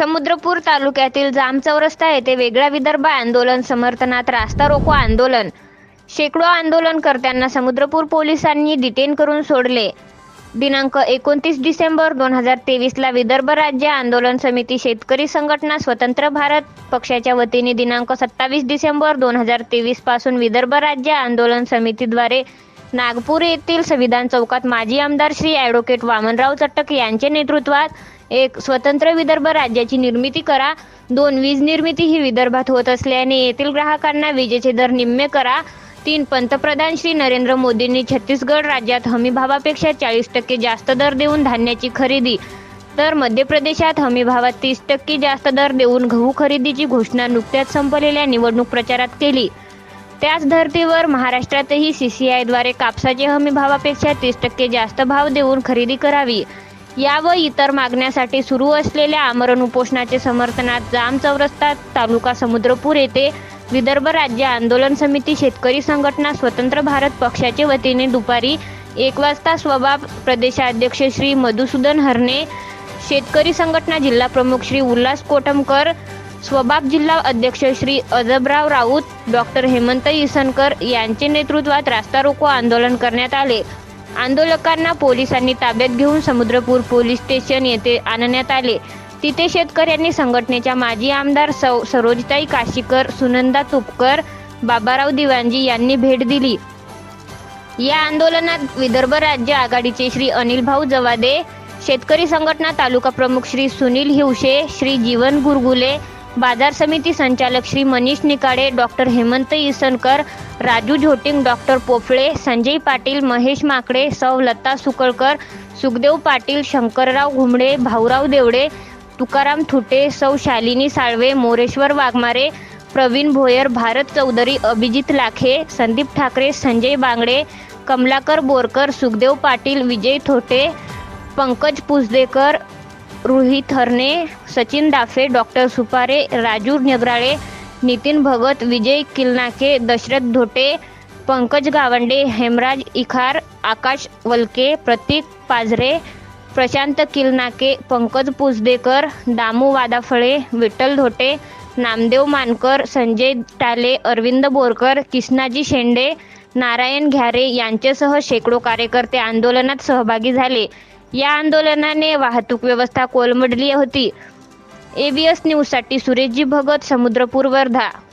समुद्रपूर तालुक्यातील जाम रस्ता येथे वेगळा विदर्भ आंदोलन समर्थनात रास्ता रोको आंदोलन. शेकडो आंदोलनकर्त्यांना समुद्रपूर पोलिसांनी डिटेन करून सोडले. दिनांक एकोणतीस डिसेंबर दोन हजार तेवीसला विदर्भ राज्य आंदोलन समिती शेतकरी संघटना स्वतंत्र भारत पक्षाच्या वतीने दिनांक सत्तावीस डिसेंबर दोन हजार तेवीसपासून विदर्भ राज्य आंदोलन समितीद्वारे नागपूर येथील संविधान चौकात माजी आमदार श्री ॲडव्होकेट वामनराव चटक यांचे नेतृत्वात एक स्वतंत्र विदर्भ राज्याची निर्मिती करा. दोन वीज निर्मिती ही विदर्भात होत असल्याने येथील ग्राहकांना विजेचे दर निम्मे करा. तीन पंतप्रधान श्री नरेंद्र मोदींनी छत्तीसगड राज्यात हमीभावापेक्षा चाळीस टक्के जास्त दर देऊन धान्याची खरेदी तर मध्य प्रदेशात हमीभावात तीस टक्के जास्त दर देऊन गहू खरेदीची घोषणा नुकत्याच संपलेल्या निवडणूक प्रचारात केली. त्याच धर्तीवर महाराष्ट्रातही सीसीआयद्वारे कापसाचे हमीभावापेक्षा तीस टक्के जास्त भाव देऊन खरेदी करावी. या व इतर मागण्यासाठी सुरू असलेल्या आमरण उपोषणाचे समर्थनात जाम चौरस्ता तालुका समुद्रपूर येथे विदर्भ राज्य आंदोलन समिती शेतकरी संघटना स्वतंत्र भारत पक्षाचे वतीने दुपारी एक वाजता स्वभाव प्रदेशाध्यक्ष श्री मधुसूदन हरणे शेतकरी संघटना जिल्हा प्रमुख श्री उल्हास कोटमकर स्वबाब जिल्हा अध्यक्ष श्री अजबराव राऊत डॉक्टर हेमंत इसनकर यांचे नेतृत्वात रास्ता रोको आंदोलन करण्यात आले. आंदोलकांना पोलिसांनी ताब्यात घेऊन समुद्रपूर पोलीस स्टेशन येथे आणण्यात आले. तिथे शेतकऱ्यांनी संघटनेच्या माजी आमदार सौ सरोजताई काशीकर सुनंदा तुपकर बाबाराव दिवांजी यांनी भेट दिली. या आंदोलनात विदर्भ राज्य आघाडीचे श्री अनिल भाऊ जवादे शेतकरी संघटना तालुका प्रमुख श्री सुनील हिवशे श्री जीवन गुरगुले बाजार समिती संचालक श्री मनीष निकाडे डॉक्टर हेमंत इसनकर राजू झोटिंग डॉक्टर पोफळे संजय पाटील महेश माकडे सौ लता सुकळकर सुखदेव पाटील शंकरराव घुमडे भाऊराव देवडे तुकाराम थुटे सौ शालिनी साळवे मोरेश्वर वाघमारे प्रवीण भोयर भारत चौधरी अभिजित लाखे संदीप ठाकरे संजय बांगडे कमलाकर बोरकर सुखदेव पाटील विजय थोटे पंकज पुसदेकर रोहित हरणे सचिन डाफे डॉक्टर सुपारे राजू नगराळे नितीन भगत विजय किलनाके दशरथ धोटे पंकज गावंडे हेमराज इखार आकाश वलके प्रतीक पाझरे प्रशांत किलनाके पंकज पुसदेकर दामू वादाफळे विठ्ठल धोटे नामदेव मानकर संजय टाले अरविंद बोरकर किसनाजी शेंडे नारायण घ्यारे यांच्यासह शेकडो कार्यकर्ते आंदोलनात सहभागी झाले. या आंदोलनाने वाहतूक व्यवस्था कोलमडली होती. एबीएस न्यूजसाठी सुरेशजी भगत समुद्रपूर वर्धा.